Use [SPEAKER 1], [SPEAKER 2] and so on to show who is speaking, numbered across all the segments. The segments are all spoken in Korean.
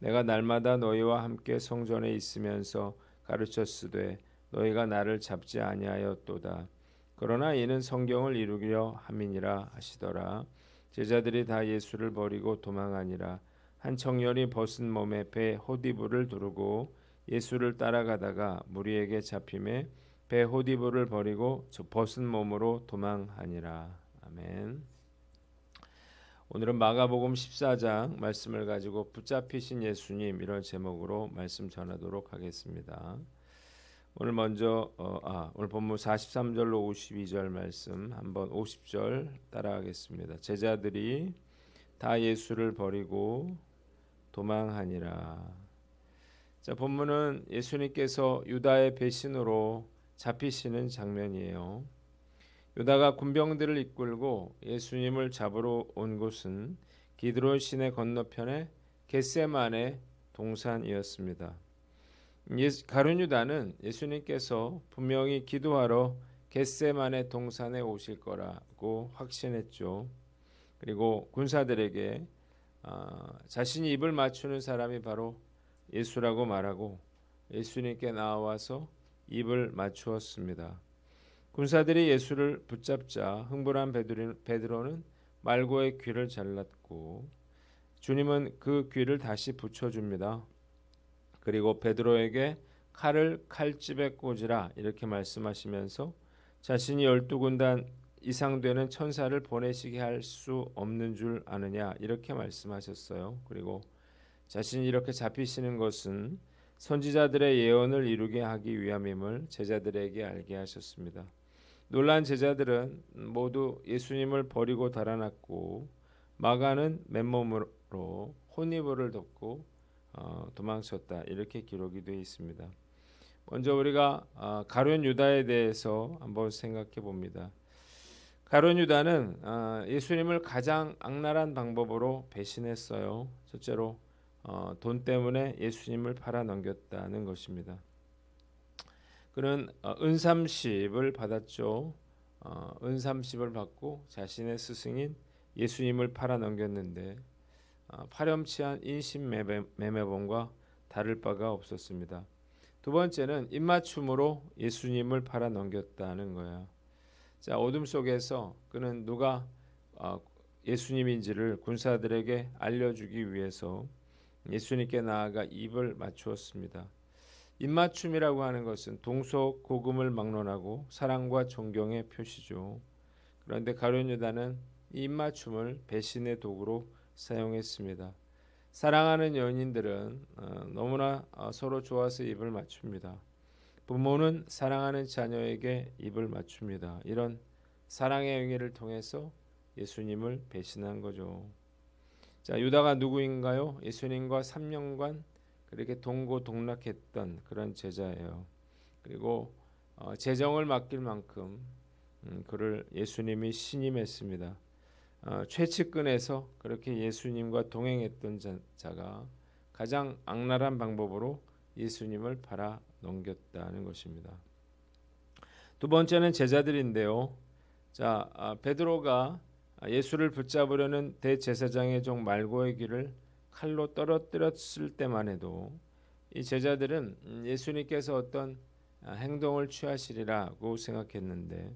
[SPEAKER 1] 내가 날마다 너희와 함께 성전에 있으면서 가르쳤으되 너희가 나를 잡지 아니하였도다. 그러나 이는 성경을 이루려 함이니라 하시더라. 제자들이 다 예수를 버리고 도망하니라. 한 청년이 벗은 몸에 배 호디부를 두르고 예수를 따라가다가 무리에게 잡힘에 배 호디부를 버리고 저 벗은 몸으로 도망하니라. 아멘. 오늘은 마가복음 14장 말씀을 가지고 붙잡히신 예수님 이런 제목으로 말씀 전하도록 하겠습니다. 오늘 먼저 어, 아, 오늘 본문 43절로 52절 말씀 한번 50절 따라하겠습니다. 제자들이 다 예수를 버리고 도망하니라. 자, 본문은 예수님께서 유다의 배신으로 잡히시는 장면이에요. 유다가 군병들을 이끌고 예수님을 잡으러 온 곳은 기드론 시내 건너편의 겟세만의 동산이었습니다. 가룟 유다는 예수님께서 분명히 기도하러 겟세만의 동산에 오실 거라고 확신했죠. 그리고 군사들에게 아, 자신이 입을 맞추는 사람이 바로 예수라고 말하고 예수님께 나와서 입을 맞추었습니다. 군사들이 예수를 붙잡자 흥분한 베드로는 말고의 귀를 잘랐고 주님은 그 귀를 다시 붙여줍니다. 그리고 베드로에게 칼을 칼집에 꽂으라 이렇게 말씀하시면서 자신이 열두 군단 이상 되는 천사를 보내시게 할 수 없는 줄 아느냐 이렇게 말씀하셨어요. 그리고 자신이 이렇게 잡히시는 것은 선지자들의 예언을 이루게 하기 위함임을 제자들에게 알게 하셨습니다. 놀란 제자들은 모두 예수님을 버리고 달아났고 마가는 맨몸으로 혼이불을 덮고 어, 도망쳤다 이렇게 기록이 되어 있습니다. 먼저 우리가 어, 가룟 유다에 대해서 한번 생각해 봅니다. 가룟 유다는 어, 예수님을 가장 악랄한 방법으로 배신했어요. 첫째로 어, 돈 때문에 예수님을 팔아 넘겼다는 것입니다. 그는 어, 은삼십을 받았죠. 어, 은삼십을 받고 자신의 스승인 예수님을 팔아 넘겼는데 어, 파렴치한 인신 매매범과 다를 바가 없었습니다. 두 번째는 입맞춤으로 예수님을 팔아 넘겼다는 거야. 자 어둠 속에서 그는 누가 어, 예수님인지를 군사들에게 알려주기 위해서 예수님께 나아가 입을 맞추었습니다. 입맞춤이라고 하는 것은 동서 고금을 막론하고 사랑과 존경의 표시죠. 그런데 가룟 유다는 입맞춤을 배신의 도구로 사용했습니다. 사랑하는 연인들은 어, 너무나 어, 서로 좋아서 입을 맞춥니다. 부모는 사랑하는 자녀에게 입을 맞춥니다. 이런 사랑의 행위를 통해서 예수님을 배신한 거죠. 자, 유다가 누구인가요? 예수님과 3년간 그렇게 동고동락했던 그런 제자예요. 그리고 어, 재정을 맡길 만큼 음, 그를 예수님이 신임했습니다. 어, 최측근에서 그렇게 예수님과 동행했던 자, 가 가장 악랄한 방법으로 예수님을 팔아 넘겼다는 것입니다. 두 번째는 제자들인데요. 자 아, 베드로가 예수를 붙잡으려는 대제사장의 종 말고의 길을 칼로 떨어뜨렸을 때만 해도 이 제자들은 음, 예수님께서 어떤 아, 행동을 취하시리라고 생각했는데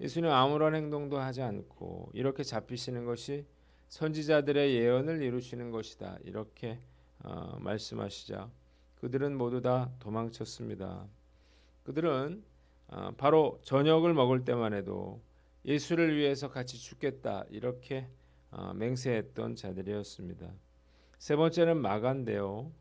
[SPEAKER 1] 예수님 아무런 행동도 하지 않고 이렇게 잡히시는 것이 선지자들의 예언을 이루시는 것이다 이렇게 어, 말씀하시자 그들은 모두 다 도망쳤습니다. 그들은 어, 바로 저녁을 먹을 때만 해도 예수를 위해서 같이 죽겠다 이렇게 어, 맹세했던 자들이었습니다. 세 번째는 마가인데요.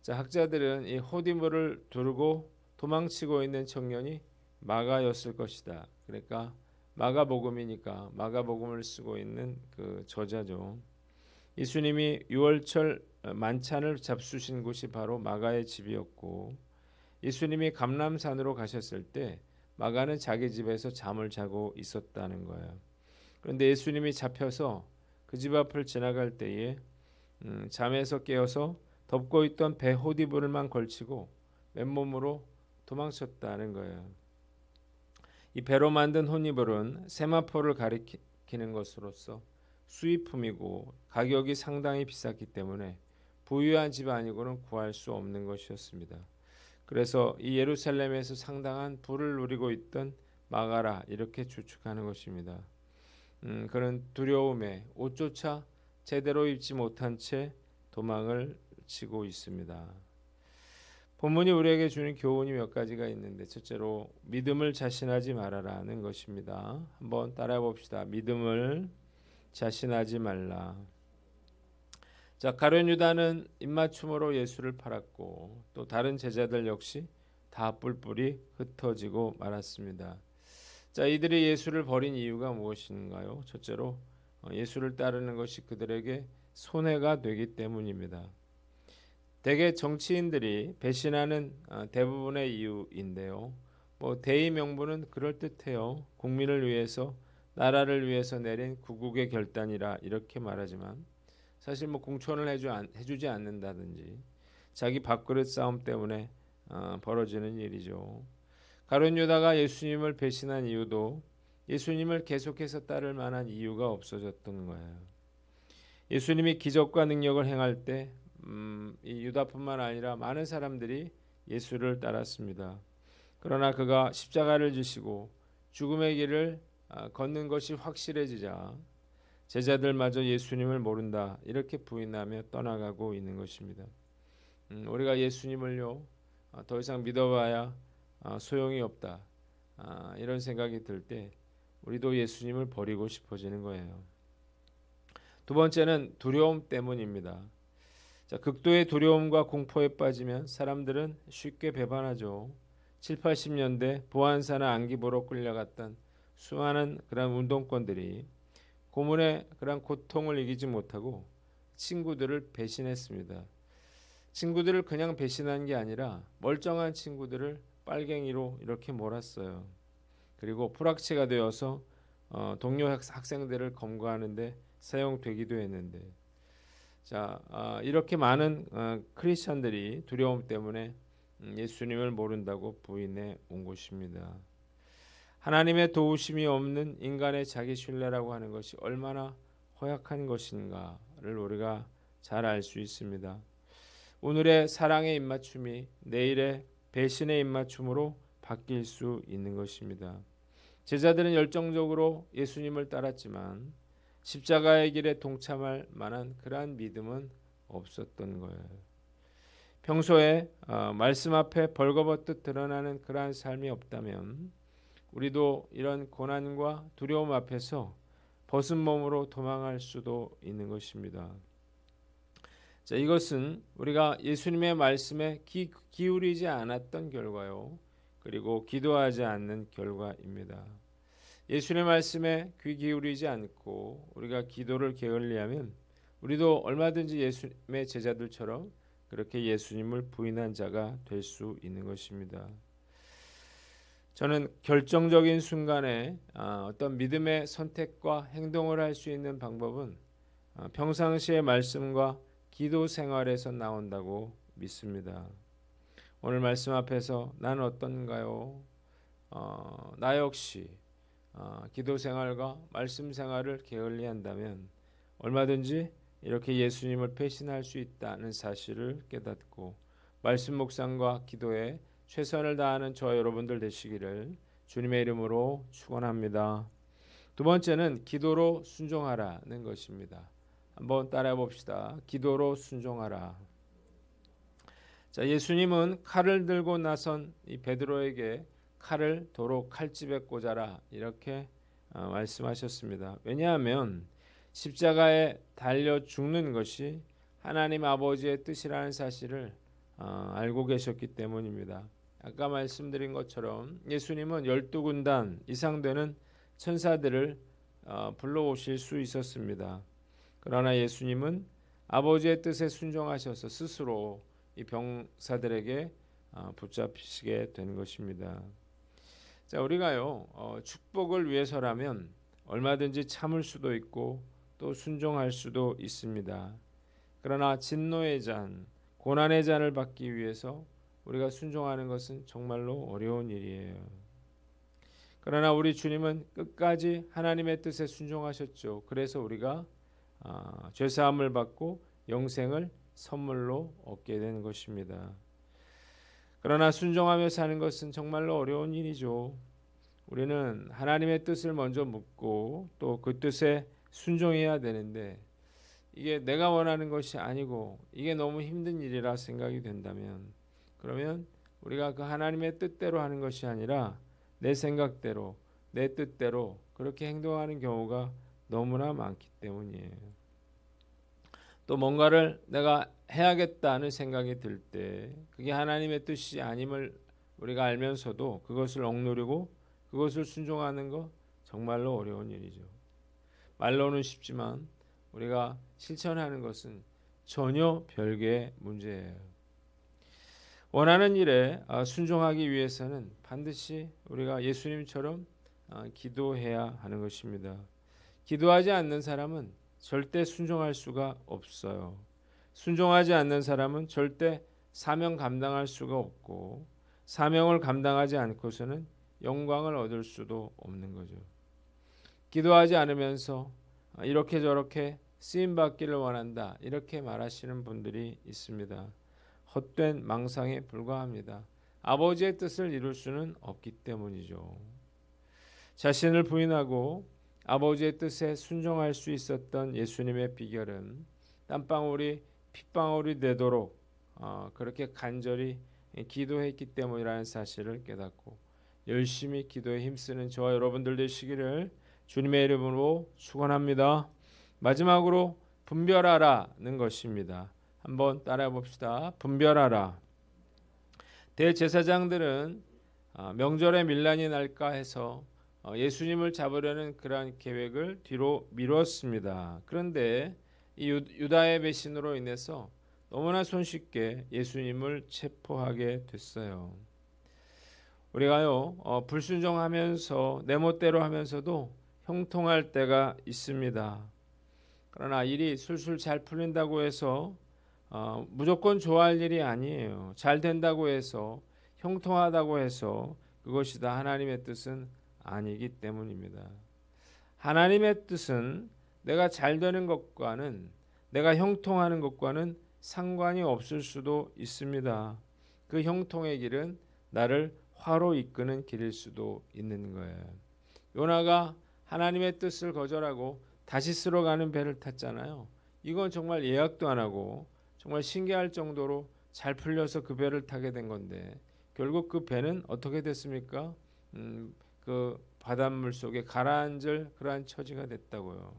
[SPEAKER 1] 자, 학자들은 이 호디물을 두르고 도망치고 있는 청년이 마가였을 것이다. 그러니까 마가복음이니까 마가복음을 쓰고 있는 그 저자죠. 예수님이 유월절 만찬을 잡수신 곳이 바로 마가의 집이었고 예수님이 감람산으로 가셨을 때 마가는 자기 집에서 잠을 자고 있었다는 거예요. 그런데 예수님이 잡혀서 그 집 앞을 지나갈 때에 음, 잠에서 깨어서 덮고 있던 배 호디불만 걸치고 맨몸으로 도망쳤다는 거예요. 이 배로 만든 혼이불은 세마포를 가리키는 것으로서 수입품이고 가격이 상당히 비쌌기 때문에 부유한 집안이고는 구할 수 없는 것이었습니다. 그래서 이 예루살렘에서 상당한 부를 누리고 있던 마가라 이렇게 추측하는 것입니다. 음, 그런 두려움에 옷조차 제대로 입지 못한 채 도망을 치고 있습니다. 본문이 우리에게 주는 교훈이 몇 가지가 있는데 첫째로 믿음을 자신하지 말아라는 것입니다. 한번 따라해 봅시다. 믿음을 자신하지 말라. 자, 가룟 유다는 입맞춤으로 예수를 팔았고 또 다른 제자들 역시 다 뿔뿔이 흩어지고 말았습니다. 자, 이들이 예수를 버린 이유가 무엇인가요? 첫째로 어, 예수를 따르는 것이 그들에게 손해가 되기 때문입니다. 대개 정치인들이 배신하는 어, 대부분의 이유인데요. 뭐 대의 명분은 그럴 듯해요. 국민을 위해서 나라를 위해서 내린 구국의 결단이라 이렇게 말하지만 사실 뭐 공천을 해주, 해주지 않는다든지 자기 밥그릇 싸움 때문에 어, 벌어지는 일이죠. 가룟 유다가 예수님을 배신한 이유도 예수님을 계속해서 따를 만한 이유가 없어졌던 거예요. 예수님이 기적과 능력을 행할 때 음, 이 유다뿐만 아니라 많은 사람들이 예수를 따랐습니다. 그러나 그가 십자가를 지시고 죽음의 길을 아, 걷는 것이 확실해지자 제자들마저 예수님을 모른다 이렇게 부인하며 떠나가고 있는 것입니다. 음, 우리가 예수님을요 아, 더 이상 믿어봐야 아, 소용이 없다 아, 이런 생각이 들때 우리도 예수님을 버리고 싶어지는 거예요. 두 번째는 두려움 때문입니다. 자, 극도의 두려움과 공포에 빠지면 사람들은 쉽게 배반하죠. 7, 80년대 보안사나 안기보로 끌려갔던 수많은 그런 운동권들이 고문의 그런 고통을 이기지 못하고 친구들을 배신했습니다. 친구들을 그냥 배신한 게 아니라 멀쩡한 친구들을 빨갱이로 이렇게 몰았어요. 그리고 풀악체가 되어서 어, 동료 학생들을 검거하는데 사용되기도 했는데 자 아, 이렇게 많은 어, 크리스천들이 두려움 때문에 음, 예수님을 모른다고 부인해 온 것입니다. 하나님의 도우심이 없는 인간의 자기 신뢰라고 하는 것이 얼마나 허약한 것인가를 우리가 잘 알 수 있습니다. 오늘의 사랑의 입맞춤이 내일의 배신의 입맞춤으로 바뀔 수 있는 것입니다. 제자들은 열정적으로 예수님을 따랐지만 십자가의 길에 동참할 만한 그러한 믿음은 없었던 거예요. 평소에 어, 말씀 앞에 벌거벗듯 드러나는 그러한 삶이 없다면 우리도 이런 고난과 두려움 앞에서 벗은 몸으로 도망할 수도 있는 것입니다. 자, 이것은 우리가 예수님의 말씀에 기, 기울이지 않았던 결과요. 그리고 기도하지 않는 결과입니다. 예수님의 말씀에 귀 기울이지 않고 우리가 기도를 게을리하면 우리도 얼마든지 예수님의 제자들처럼 그렇게 예수님을 부인한 자가 될 수 있는 것입니다. 저는 결정적인 순간에 아, 어떤 믿음의 선택과 행동을 할 수 있는 방법은 아, 평상시의 말씀과 기도 생활에서 나온다고 믿습니다. 오늘 말씀 앞에서 나는 어떤가요? 어, 나 역시 어, 기도 생활과 말씀 생활을 게을리 한다면 얼마든지 이렇게 예수님을 배신할 수 있다는 사실을 깨닫고 말씀 묵상과 기도에 최선을 다하는 저 여러분들 되시기를 주님의 이름으로 축원합니다. 두 번째는 기도로 순종하라는 것입니다. 한번 따라해 봅시다. 기도로 순종하라. 자, 예수님은 칼을 들고 나선 이 베드로에게 칼을 도로 칼집에 꽂아라 이렇게 어, 말씀하셨습니다. 왜냐하면 십자가에 달려 죽는 것이 하나님 아버지의 뜻이라는 사실을 어, 알고 계셨기 때문입니다. 아까 말씀드린 것처럼 예수님은 열두 군단 이상 되는 천사들을 어, 불러오실 수 있었습니다. 그러나 예수님은 아버지의 뜻에 순종하셔서 스스로 이 병사들에게 어, 붙잡히시게 된 것입니다. 자, 우리가요 어, 축복을 위해서라면 얼마든지 참을 수도 있고 또 순종할 수도 있습니다. 그러나 진노의 잔, 고난의 잔을 받기 위해서 우리가 순종하는 것은 정말로 어려운 일이에요. 그러나 우리 주님은 끝까지 하나님의 뜻에 순종하셨죠. 그래서 우리가 아, 죄 사함을 받고 영생을 선물로 얻게 되는 것입니다. 그러나 순종하며 사는 것은 정말로 어려운 일이죠. 우리는 하나님의 뜻을 먼저 묻고 또 그 뜻에 순종해야 되는데 이게 내가 원하는 것이 아니고 이게 너무 힘든 일이라 생각이 된다면 그러면 우리가 그 하나님의 뜻대로 하는 것이 아니라 내 생각대로 내 뜻대로 그렇게 행동하는 경우가 너무나 많기 때문이에요. 또 뭔가를 내가 해야겠다는 생각이 들 때 그게 하나님의 뜻이 아님을 우리가 알면서도 그것을 억누르고 그것을 순종하는 것 정말로 어려운 일이죠. 말로는 쉽지만 우리가 실천하는 것은 전혀 별개의 문제예요. 원하는 일에 아, 순종하기 위해서는 반드시 우리가 예수님처럼 아, 기도해야 하는 것입니다. 기도하지 않는 사람은 절대 순종할 수가 없어요. 순종하지 않는 사람은 절대 사명 감당할 수가 없고 사명을 감당하지 않고서는 영광을 얻을 수도 없는 거죠. 기도하지 않으면서 이렇게 저렇게 쓰임 받기를 원한다. 이렇게 말하시는 분들이 있습니다. 헛된 망상에 불과합니다. 아버지의 뜻을 이룰 수는 없기 때문이죠. 자신을 부인하고 아버지의 뜻에 순종할 수 있었던 예수님의 비결은 땀방울이 핏방울이 되도록 어, 그렇게 간절히 기도했기 때문이라는 사실을 깨닫고 열심히 기도에 힘쓰는 저와 여러분들 되시기를 주님의 이름으로 축원합니다. 마지막으로 분별하라는 것입니다. 한번 따라해 봅시다. 분별하라. 대제사장들은 아, 명절에 밀란이 날까 해서 어, 예수님을 잡으려는 그러한 계획을 뒤로 미뤘습니다. 그런데 이 유다의 배신으로 인해서 너무나 손쉽게 예수님을 체포하게 됐어요. 우리가요 어, 불순종하면서 내 멋대로 하면서도 형통할 때가 있습니다. 그러나 일이 술술 잘 풀린다고 해서 어, 무조건 좋아할 일이 아니에요. 잘 된다고 해서 형통하다고 해서 그것이 다 하나님의 뜻은 아니기 때문입니다. 하나님의 뜻은 내가 잘 되는 것과는 내가 형통하는 것과는 상관이 없을 수도 있습니다. 그 형통의 길은 나를 화로 이끄는 길일 수도 있는 거예요. 요나가 하나님의 뜻을 거절하고 다시 쓰러 가는 배를 탔잖아요. 이건 정말 예약도 안 하고 정말 신기할 정도로 잘 풀려서 그 배를 타게 된 건데 결국 그 배는 어떻게 됐습니까? 음, 그 바닷물 속에 가라앉을 그러한 처지가 됐다고요.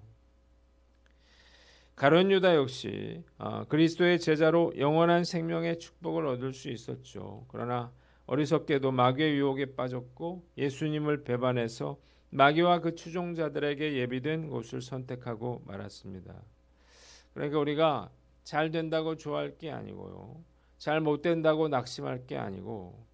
[SPEAKER 1] 가론 유다 역시 어, 그리스도의 제자로 영원한 생명의 축복을 얻을 수 있었죠. 그러나 어리석게도 마귀의 유혹에 빠졌고 예수님을 배반해서 마귀와 그 추종자들에게 예비된 곳을 선택하고 말았습니다. 그러니까 우리가 잘 된다고 좋아할 게 아니고요. 잘 못 된다고 낙심할 게 아니고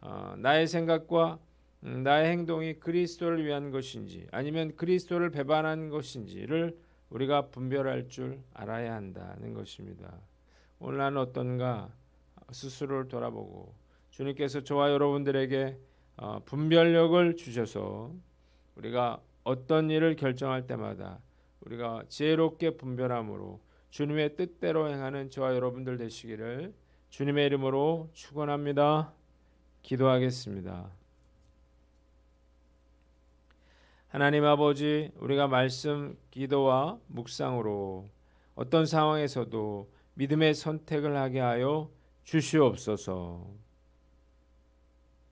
[SPEAKER 1] 어, 나의 생각과 음, 나의 행동이 그리스도를 위한 것인지 아니면 그리스도를 배반한 것인지를 우리가 분별할 줄 알아야 한다는 것입니다. 오늘 나는 어떤가 스스로를 돌아보고 주님께서 저와 여러분들에게 어, 분별력을 주셔서 우리가 어떤 일을 결정할 때마다 우리가 지혜롭게 분별함으로 주님의 뜻대로 행하는 저와 여러분들 되시기를 주님의 이름으로 축원합니다. 기도하겠습니다. 하나님 아버지, 우리가 말씀, 기도와 묵상으로 어떤 상황에서도 믿음의 선택을 하게 하여 주시옵소서.